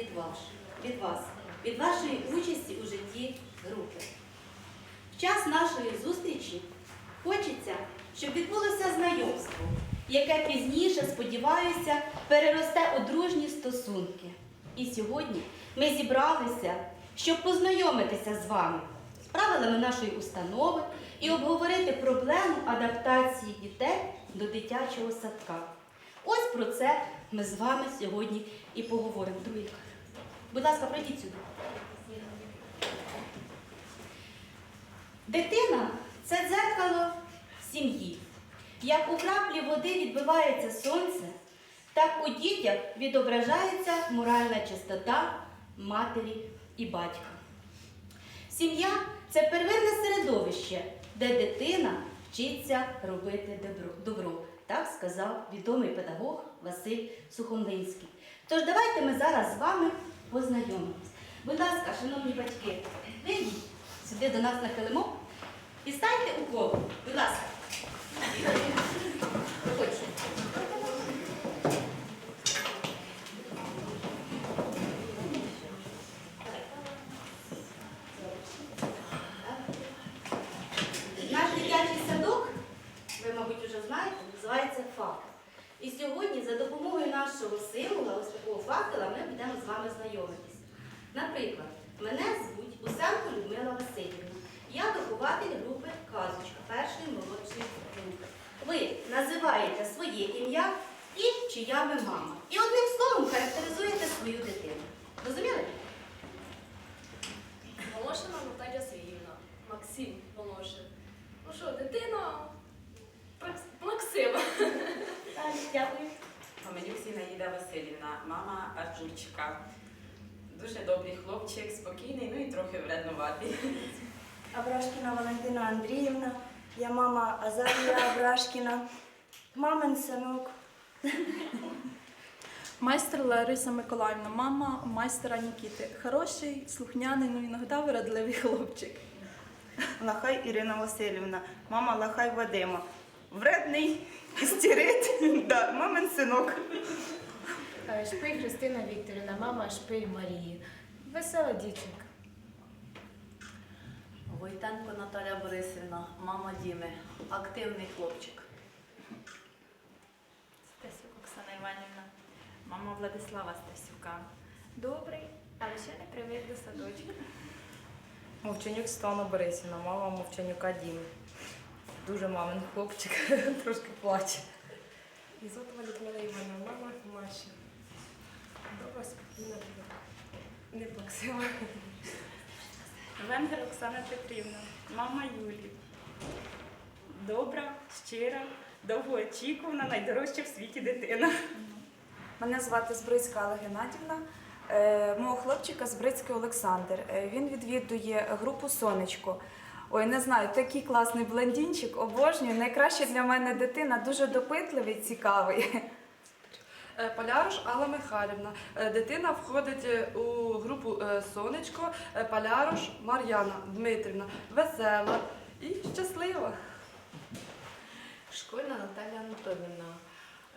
від вас, від вас, від вашої участі у житті групи. В час нашої зустрічі хочеться, щоб відбулося знайомство, яке пізніше, сподіваюся, переросте у дружні стосунки. І сьогодні ми зібралися, щоб познайомитися з вами, з правилами нашої установи і обговорити проблему адаптації дітей до дитячого садка. Ось про це ми з вами сьогодні і поговоримо. Другий. Будь ласка, пройдіть сюди. Дитина це дзеркало сім'ї. Як у краплі води відбивається сонце, так у дітях відображається моральна чистота матері і батька. Сім'я це первинне середовище, де дитина вчиться робити добро. Так сказав відомий педагог Василь Сухомлинський. Тож давайте ми зараз з вами познайомимось. Будь ласка, шановні батьки, вийдіть сюди до нас на килимок і станьте у коло. Будь ласка. Проходьте. Наш дитячий садок, ви, мабуть, вже знаєте, називається факт. І сьогодні за допомогою нашого символа, ось такого факела, ми будемо з вами знайомитись. Наприклад, мене звуть Усенко Людмила Васильівна. Я вихователь групи Казочка першої молодшої групи. Ви називаєте своє ім'я і чия ви мама. І одним словом характеризуєте свою дитину. Розуміли? Волошина Наталя Сергіївна, Максим Волошин. Ну що, дитина Максима. Дякую. Гомелюк Наїда Васильівна, мама Артурчика. Дуже добрий хлопчик, спокійний, ну і трохи вреднуватий. Абрашкіна Валентина Андріївна, я мама Азарія Абрашкіна, мамин синок. Майстер Лариса Миколаївна, мама майстера Нікіти. Хороший, слухняний, ну іноді виродливий хлопчик. Лахай Ірина Васильівна, мама Лахай Вадима. Вредний істерит, да, мамин синок. Е, Шпий Христина Вікторівна, мама Шпий Марії. Весела дівчинка. Войтенко Наталя Борисівна, мама Діми, активний хлопчик. Стасюк Оксана Іванівна, мама Владислава Стасюка. Добрий, але ще не привик до садочка. Мовчанюк Світлана Борисівна, мама Мовчанюка Діми. Дуже мамин хлопчик, трошки плаче. Ізотова Людмила Івановна, мама Маші. Добра, спокійна, не плаксива. Венгер Оксана Петрівна, мама Юлі. Добра, щира, довгоочікувана, найдорожча в світі дитина. Мене звати Збрицька Алла Геннадівна. Е, Мого хлопчика Збрицький Олександр. Е, Він відвідує групу Сонечко. Ой, не знаю, такий класний блондинчик, обожнюю. Найкраща для мене дитина, дуже допитливий, цікавий. Е, Поляруш Алла Михайлівна. Дитина входить у групу Сонечко. Поляруш Мар'яна Дмитрівна. Весела і щаслива. Школьна Наталя Анатолівна,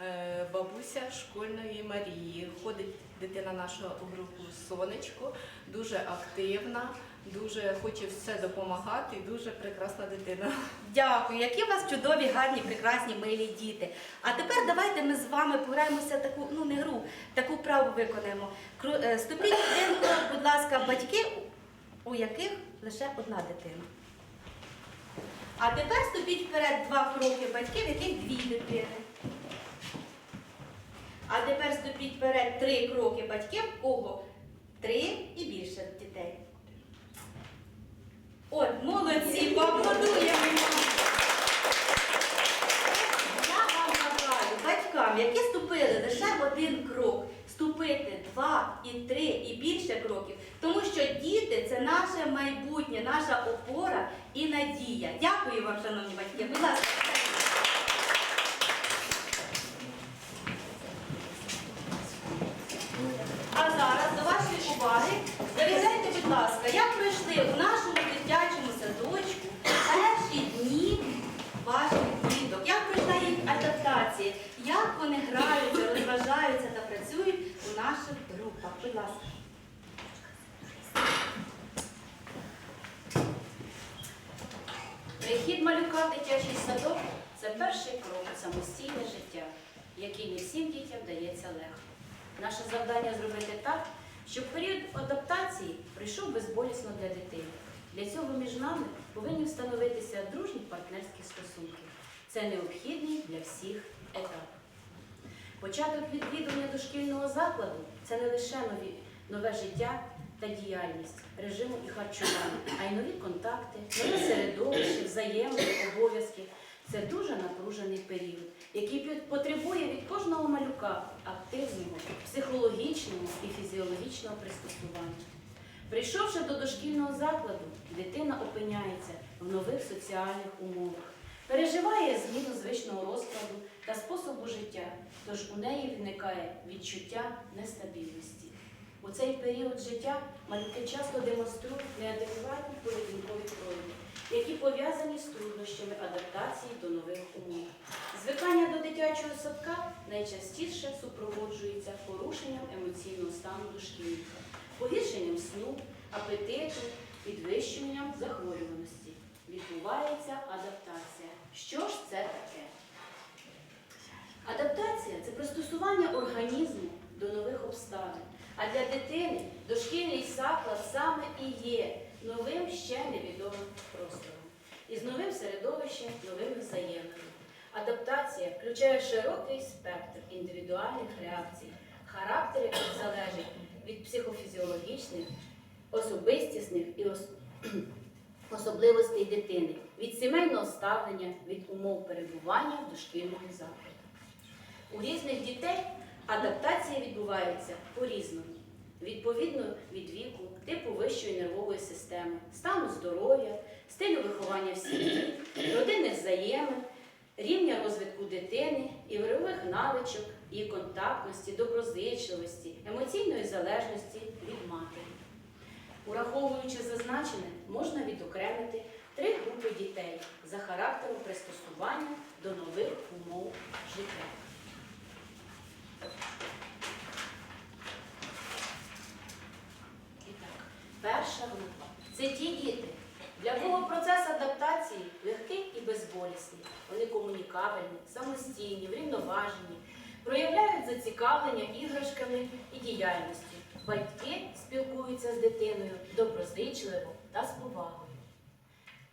е, бабуся школьної Марії. Ходить дитина наша у групу Сонечко, дуже активна, дуже хоче все допомагати дуже прекрасна дитина. Дякую, які у вас чудові, гарні, прекрасні, милі діти. А тепер давайте ми з вами пограємося таку, ну не гру, таку вправу виконаємо. Е, Ступіть будь ласка, батьки, у яких лише одна дитина. А тепер ступіть вперед два кроки батьків, в яких дві дитини. А тепер ступіть вперед три кроки батьків, кого три і більше дітей. От, молодці, поаплодуємо. Я вам бажаю батькам, які ступили лише один крок, вступити два і три і більше кроків, тому що діти це наше майбутнє, наша опора і надія. Дякую вам, шановні батьки. Будь ласка. А зараз до вашої уваги завітайте, будь ласка, як прийшли в нашому. праці, як вони граються, розважаються та працюють у наших групах. Будь ласка. Прихід малюка в дитячий садок це перший крок у самостійне життя, який не всім дітям дається легко. Наше завдання зробити так, щоб період адаптації прийшов безболісно для дитини. Для цього між нами повинні встановитися дружні партнерські стосунки. Це необхідний для всіх етап. Початок відвідування дошкільного закладу це не лише нові, нове життя та діяльність, режиму і харчування, а й нові контакти, нове середовище, взаємини, обов'язки. Це дуже напружений період, який потребує від кожного малюка активного, психологічного і фізіологічного пристосування. Прийшовши до дошкільного закладу, дитина опиняється в нових соціальних умовах, переживає зміну звичного розкладу тож у неї виникає відчуття нестабільності. У цей період життя малюки часто демонструють неадекватні поведінкові прояви, які пов'язані з труднощами адаптації до нових умов. Звикання до дитячого садка найчастіше супроводжується порушенням емоційного стану дошкільника, погіршенням сну, апетиту, підвищенням захворюваності. Відбувається адаптація. Що ж це таке? Адаптація це пристосування організму до нових обставин. А для дитини дошкільний заклад саме і є новим ще невідомим простором. Із новим середовищем, новими взаєминами. Адаптація включає широкий спектр індивідуальних реакцій, характер яких залежить від психофізіологічних, особистісних і ос- особливостей дитини, від сімейного ставлення, від умов перебування в дошкільному закладі. У різних дітей адаптація відбувається по-різному, відповідно від віку, типу вищої нервової системи, стану здоров'я, стилю виховання в сім'ї, родинних взаємин, рівня розвитку дитини, ігрових навичок, її контактності, доброзичливості, емоційної залежності від матері. Ураховуючи зазначене, можна відокремити три групи дітей за характером пристосування до нових умов життя. Так, перша група це ті діти, для кого процес адаптації легкий і безболісний. Вони комунікабельні, самостійні, врівноважені, проявляють зацікавлення іграшками і діяльністю. Батьки спілкуються з дитиною доброзичливо та з повагою.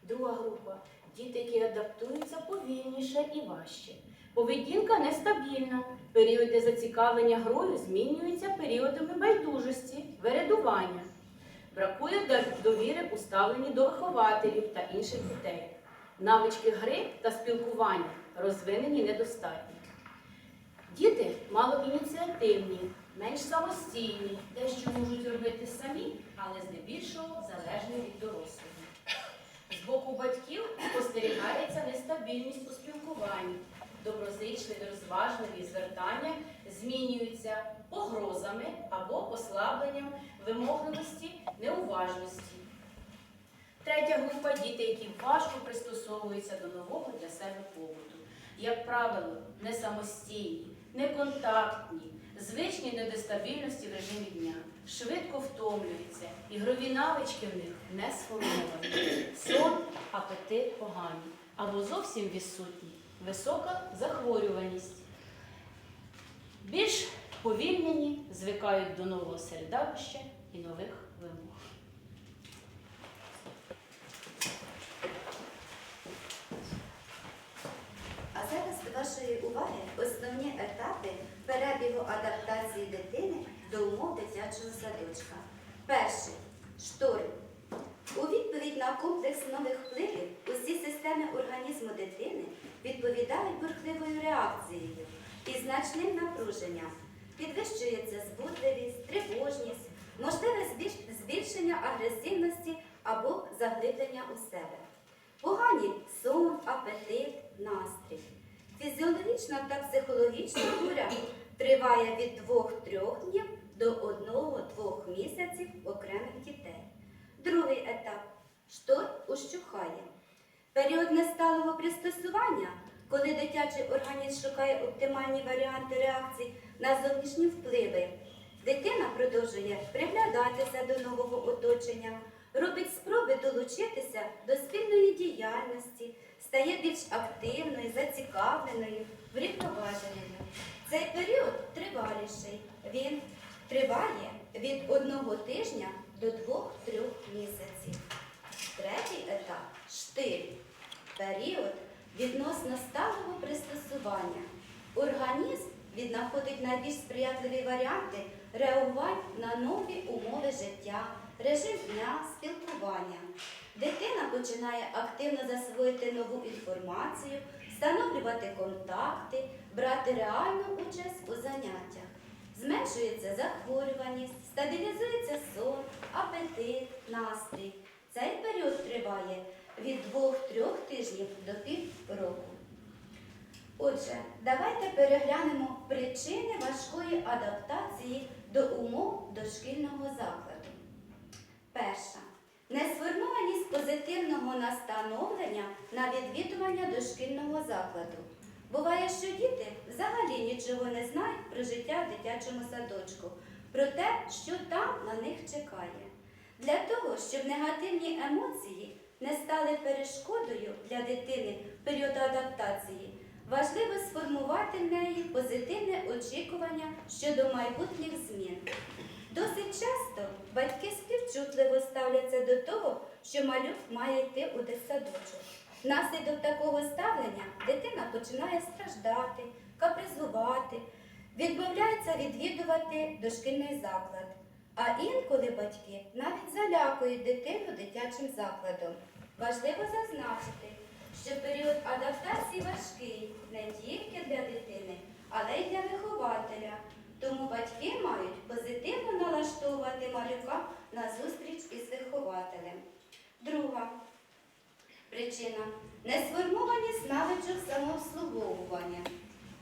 Друга група діти, які адаптуються повільніше і важче. Поведінка нестабільна. Періоди зацікавлення грою змінюються періодами байдужості, вередування. Бракує довіри у ставленні до вихователів та інших дітей. Навички гри та спілкування розвинені недостатньо. Діти малоініціативні, менш самостійні, дещо можуть робити самі, але здебільшого залежні від дорослого. З боку батьків спостерігається нестабільність у спілкуванні. Доброзичливі, розважливі звертання змінюються погрозами або послабленням вимогливості, неуважності. Третя група діти, які важко пристосовуються до нового для себе побуту. Як правило, не самостійні, неконтактні, звичні до нестабільності в режимі дня, швидко втомлюються, ігрові навички в них не сформовані. Сон, апетит поганий або зовсім відсутній, висока захворюваність. Більш повільнені звикають до нового середовища і нових вимог. А зараз до вашої уваги основні етапи перебігу адаптації дитини до умов дитячого садочка. Перший шторм. У відповідь на комплекс нових впливів усі системи організму дитини відповідають бурхливою реакцією і значним напруженням. Підвищується збудливість, тривожність, можливе збільшення агресивності або заглиблення у себе. Погані сон, апетит, настрій. Фізіологічна та психологічна буря триває від 2-3 днів до 1-2 місяців окремих дітей. Другий етап шторм ущухає. Період несталого пристосування, коли дитячий організм шукає оптимальні варіанти реакцій на зовнішні впливи. Дитина продовжує приглядатися до нового оточення, робить спроби долучитися до спільної діяльності, стає більш активною, зацікавленою, врівноваженою. Цей період триваліший. Він триває від одного тижня до двох-трьох місяців. Третій етап штиль. Період відносно сталого пристосування. Організм віднаходить найбільш сприятливі варіанти реагувань на нові умови життя, режим дня, спілкування. Дитина починає активно засвоїти нову інформацію, встановлювати контакти, брати реальну участь у заняттях. Зменшується захворюваність, стабілізується сон, апетит, настрій. Цей період триває від 2-3 тижнів до півроку. Отже, давайте переглянемо причини важкої адаптації до умов дошкільного закладу. Перша. Несформованість позитивного настановлення на відвідування дошкільного закладу. Буває, що діти взагалі нічого не знають про життя в дитячому садочку, про те, що там на них чекає. Для того, щоб негативні емоції не стали перешкодою для дитини в період адаптації, важливо сформувати в неї позитивне очікування щодо майбутніх змін. Досить часто батьки співчутливо ставляться до того, що малюк має йти у дитсадочок. Внаслідок такого ставлення дитина починає страждати, капризувати, відмовляється відвідувати дошкільний заклад. А інколи батьки навіть залякують дитину дитячим закладом. Важливо зазначити, що період адаптації важкий не тільки для дитини, але й для вихователя. Тому батьки мають позитивно налаштовувати малюка на зустріч із вихователем. Друга причина несформованість навичок самообслуговування.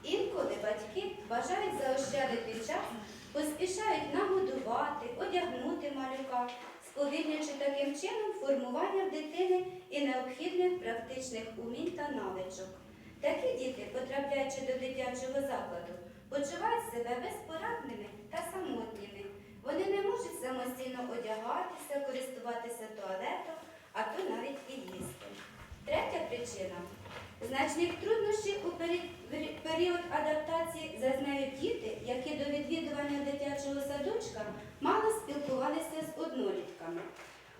Інколи батьки бажають заощадити час, поспішають нагодувати, одягнути малюка, сповільнюючи таким чином формування в дитини і необхідних практичних умінь та навичок. Такі діти, потрапляючи до дитячого закладу, почувають себе безпорадними та самотніми. Вони не можуть самостійно одягатися, користуватися туалетом, а то навіть і їсти. Третя причина значних труднощів у пері- пері- період адаптації зазнають діти, які до відвідування дитячого садочка мало спілкувалися з однолітками.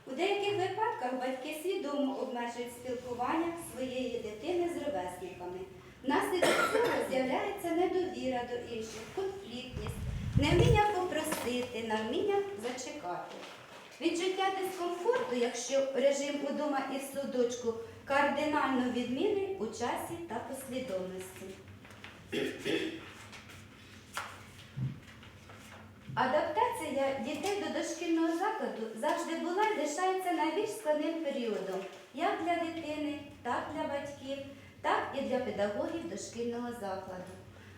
У деяких випадках батьки свідомо обмежують спілкування своєї дитини з ровесниками. Внаслідок цього з'являється недовіра до інших, конфліктність, невміння попросити, невміння зачекати. Відчуття дискомфорту, якщо режим удома і в садочку кардинально відмінний у часі та послідовності. Адаптація дітей до дошкільного закладу завжди була і лишається найбільш складним періодом як для дитини, так для батьків, так і для педагогів дошкільного закладу.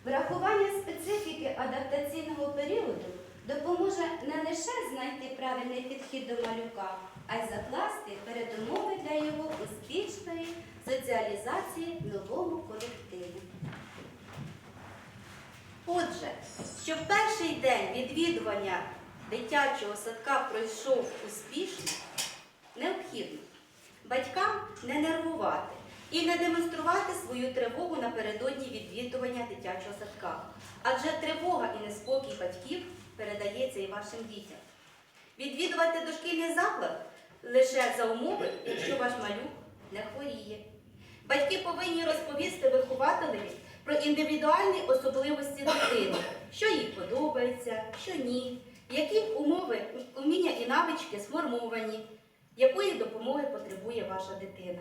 Врахування специфіки адаптаційного періоду допоможе не лише знайти правильний підхід до малюка, а й закласти передумови для його успішної соціалізації в новому колективі. Отже, щоб перший день відвідування дитячого садка пройшов успішно, необхідно батькам не нервувати і не демонструвати свою тривогу напередодні відвідування дитячого садка. Адже тривога і неспокій батьків передається і вашим дітям. Відвідувати дошкільний заклад лише за умови, якщо ваш малюк не хворіє. Батьки повинні розповісти вихователеві про індивідуальні особливості дитини, що їй подобається, що ні, які умови, уміння і навички сформовані, якої допомоги потребує ваша дитина.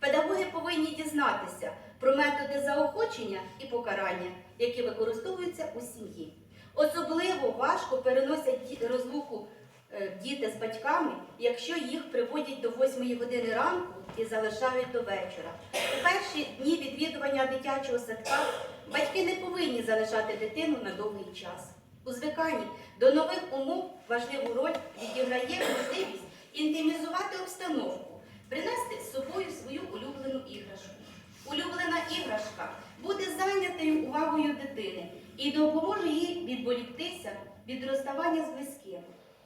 Педагоги повинні дізнатися про методи заохочення і покарання, які використовуються у сім'ї. Особливо важко переносять розлуку е, діти з батьками, якщо їх приводять до 8 години ранку і залишають до вечора. У перші дні відвідування дитячого садка батьки не повинні залишати дитину на довгий час. У звиканні до нових умов важливу роль відіграє можливість інтимізувати обстановку, принести з собою свою улюблену іграшку. Улюблена іграшка буде зайнятою увагою дитини і допоможе їй відволіктися від розставання з близькими.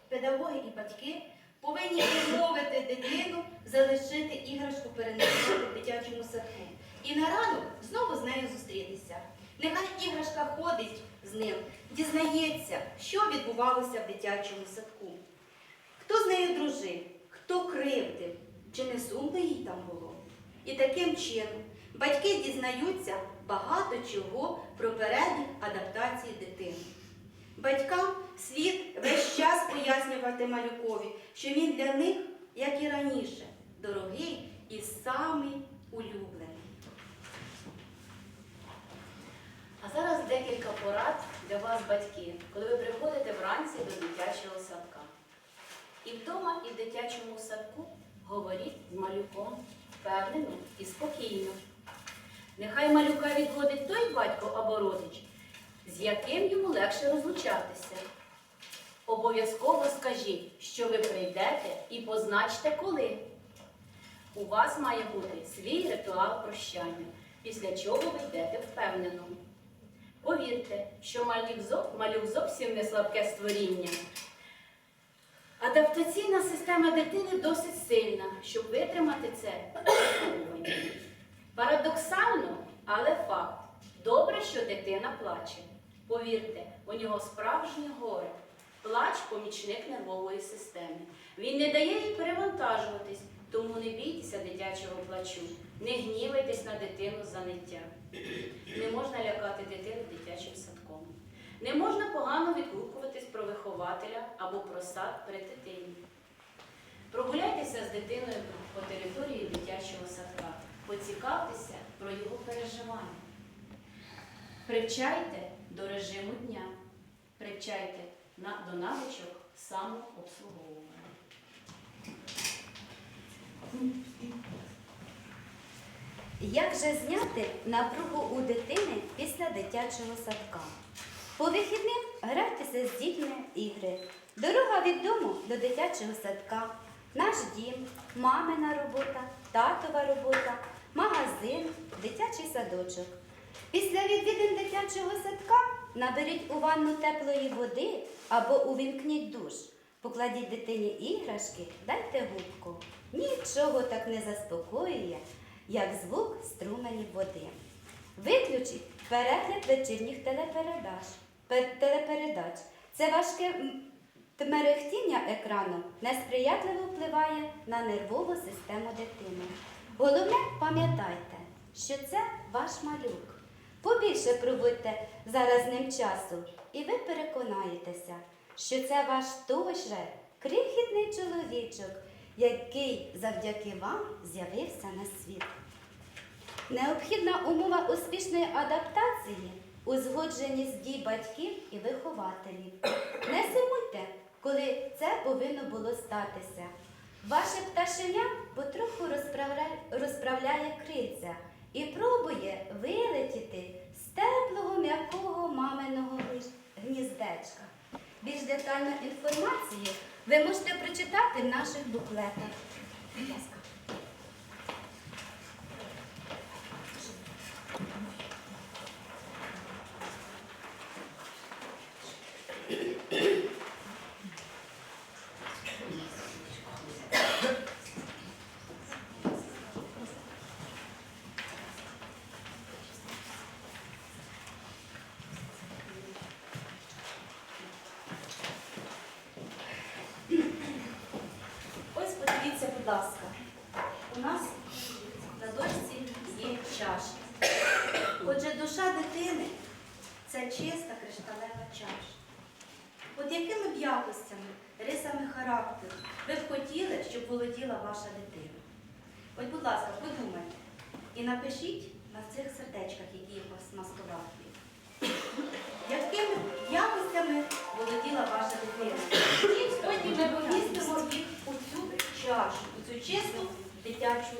Педагоги і батьки повинні відмовити дитину залишити іграшку перенести в дитячому садку. І на ранок знову з нею зустрітися. Нехай іграшка ходить з ним, дізнається, що відбувалося в дитячому садку. Хто з нею дружив, хто кривдив, чи не сумно їй там було. І таким чином батьки дізнаються багато чого про перебіг адаптації дитини. Батькам слід весь час пояснювати малюкові, що він для них, як і раніше, дорогий і самий улюблений. А зараз декілька порад для вас, батьки, коли ви приходите вранці до дитячого садка. І вдома, і в дитячому садку говоріть з малюком впевнено і спокійно. Нехай малюка відводить той батько або родич, з яким йому легше розлучатися. Обов'язково скажіть, що ви прийдете і позначте коли. У вас має бути свій ритуал прощання, після чого ви йдете впевнено. Повірте, що малюк зовсім не слабке створіння. Адаптаційна система дитини досить сильна, щоб витримати це. Парадоксально, але факт. Добре, що дитина плаче. Повірте, у нього справжнє горе. Плач помічник нервової системи. Він не дає їй перевантажуватись, тому не бійтеся дитячого плачу. Не гнівайтесь на дитину за ниття. Не можна лякати дитину дитячим садком. Не можна погано відгукуватись про вихователя або про сад при дитині. Прогуляйтеся з дитиною по території дитячого садка. Поцікавтеся про його переживання. Привчайте до режиму дня. Привчайте до навичок самообслуговування. Як же зняти напругу у дитини після дитячого садка? По вихідним грайтеся з дітьми ігри. Дорога від дому до дитячого садка, наш дім, мамина робота, татова робота, магазин, дитячий садочок. Після відвідин дитячого садка наберіть у ванну теплої води або увімкніть душ. Покладіть дитині іграшки, дайте губку. Нічого так не заспокоює, як звук струменів води. Виключіть перегляд вечірніх телепередач. Телепередач. Це важке м, мерехтіння екрану несприятливо впливає на нервову систему дитини. Головне, пам'ятайте, що це ваш малюк. Побільше проводьте зараз ним часу, і ви переконаєтеся, що це ваш той же крихітний чоловічок, який завдяки вам з'явився на світ. Необхідна умова успішної адаптації узгодженість дій батьків і вихователів. Не сумуйте, коли це повинно було статися. Ваше пташеня потроху розправляє, криця і пробує вилетіти з теплого м'якого маминого гніздечка. Більш детальну інформацію ви можете прочитати в наших буклетах. Будь ласка. Ось подивіться, будь ласка, у нас на дошці є чашка. Отже, душа дитини це чиста кришталева чаша. От якими б якостями, рисами характеру ви б хотіли, щоб володіла ваша дитина? От, будь ласка, подумайте і напишіть на цих сердечках, які у вас на дитячу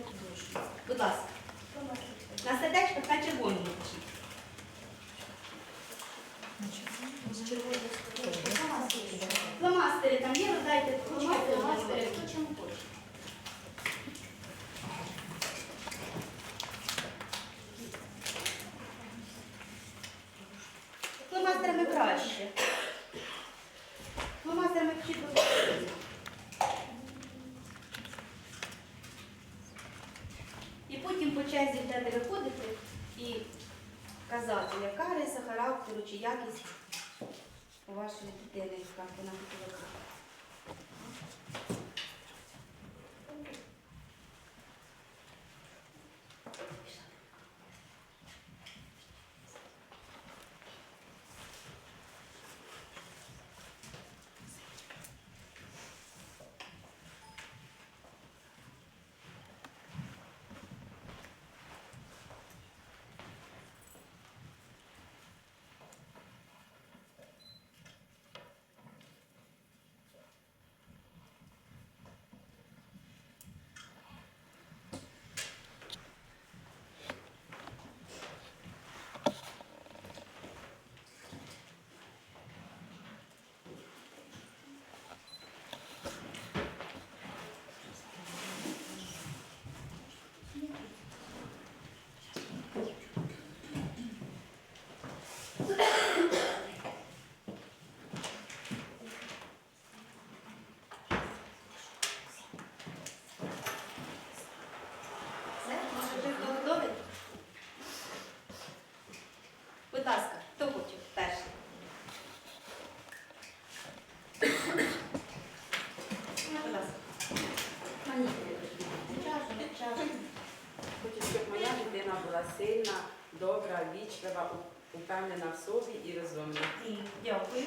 вічлива, упевнена в собі і розумна. І Дякую.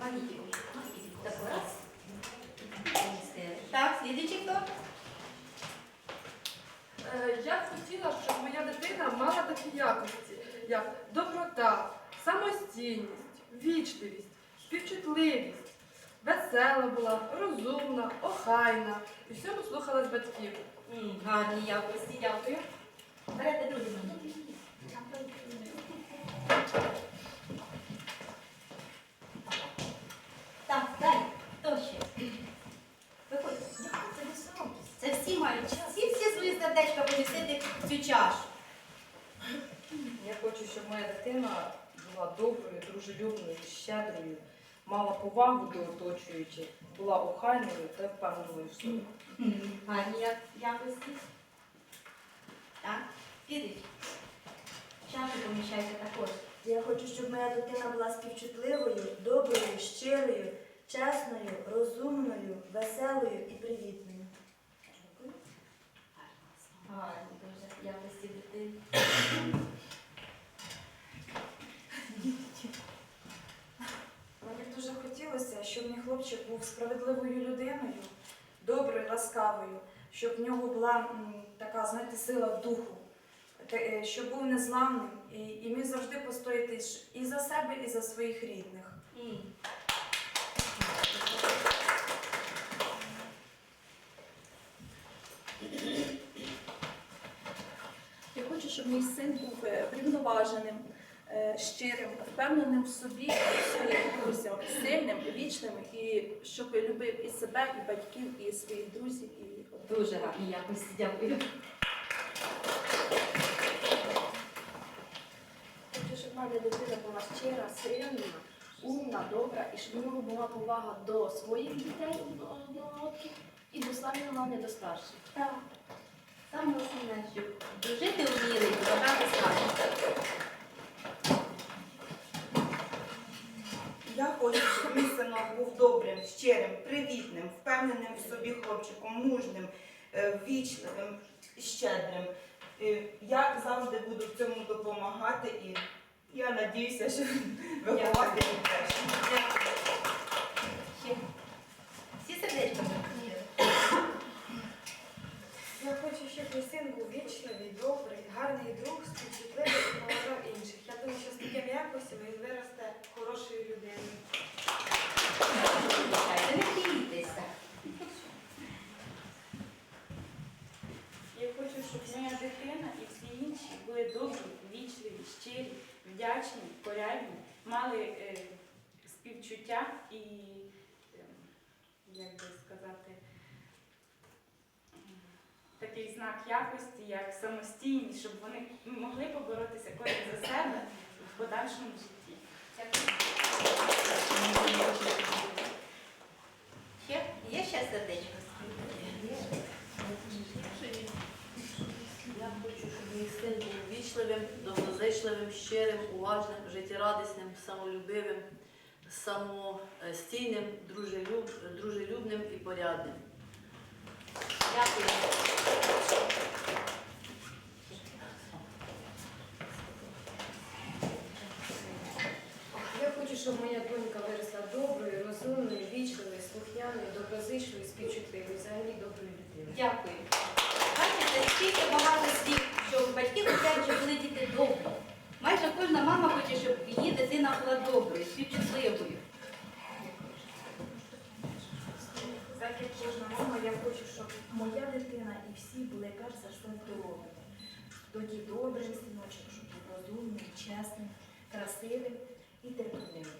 Манітіку. Так, раз. Так, слідуючий хто? Е, Я б хотіла, щоб моя дитина мала такі якості, як доброта, самостійність, вічливість, співчутливість, весела була, розумна, охайна і всьому слухалась батьків. Гарні якості, дякую. Берете манітік. Так, далі. Хто ще? Це не соромтесь. Це всі мають. Всі всі свої сердечка помістити в цю чашу. Я хочу, щоб моя дитина була доброю, дружелюбною, щедрою, мала повагу до оточуючих, була охайною та впевненою в собі. Гарні якості. Так, підіть. Чашу поміщайте також. Я хочу, щоб моя дитина була співчутливою, доброю, щирою, чесною, розумною, веселою і привітною. Гарні дуже якості дитини. Мені б дуже хотілося, щоб мій хлопчик був справедливою людиною, доброю, ласкавою, щоб в нього була м, така, знаєте, сила духу, е, щоб був незламним і, і міг завжди постояти і за себе, і за своїх рідних. М. Я хочу, щоб мій син був е, врівноваженим, е, щирим, впевненим в собі в своїх друзях, сильним, вічним і щоб любив і себе, і батьків, і своїх друзів. І Дуже гарні якості, дякую. Хочу, щоб в мене дитина була щира, сильна, умна, добра, і щоб у нього була повага до своїх дітей одногодків і до самих головне до старших. Так. Саме основне, щоб дружити вміли і поважати старших. Я хочу, щоб мій синок був добрим, щирим, привітним, впевненим в собі хлопчиком, мужним, е, вічливим, щедрим. Е, Я завжди буду в цьому допомагати і я надіюся, що виховати теж. Всі сердечко. Я хочу, щоб мій син був вічливий, добрий, гарний друг, співчутливий і поважав інших. Я думаю, що з такими якостями він виросте хорошою людиною. Чекайте, Не бійтеся. Я хочу, щоб моя дитина і всі інші були добрі, вічливі, щирі, вдячні, порядні, мали е, співчуття і, е, як би сказати, м, якості, як самостійність, щоб вони могли поборотися кожен за себе в подальшому житті. Ще? Є ще сердечко? Я хочу, щоб мій син був вічливим, доброзичливим щирим, уважним, життєрадісним, самолюбивим, самостійним, дружелюб, дружелюбним і порядним. Дякую. Я хочу, щоб моя донька виросла доброю, розумною, вічливою, слухняною, доброзичливою, співчутливою, взагалі доброю людиною. Дякую. Бачите, скільки багато слів, що батьки хочуть, щоб були діти добрі. Майже кожна мама хоче, щоб її дитина була доброю, співчутливою. Так як кожна мама, я хочу, щоб моя дитина і всі були перш за все здоровими. Тоді добрим синочок, щоб був розумним, чесним, красивим і терпеливим.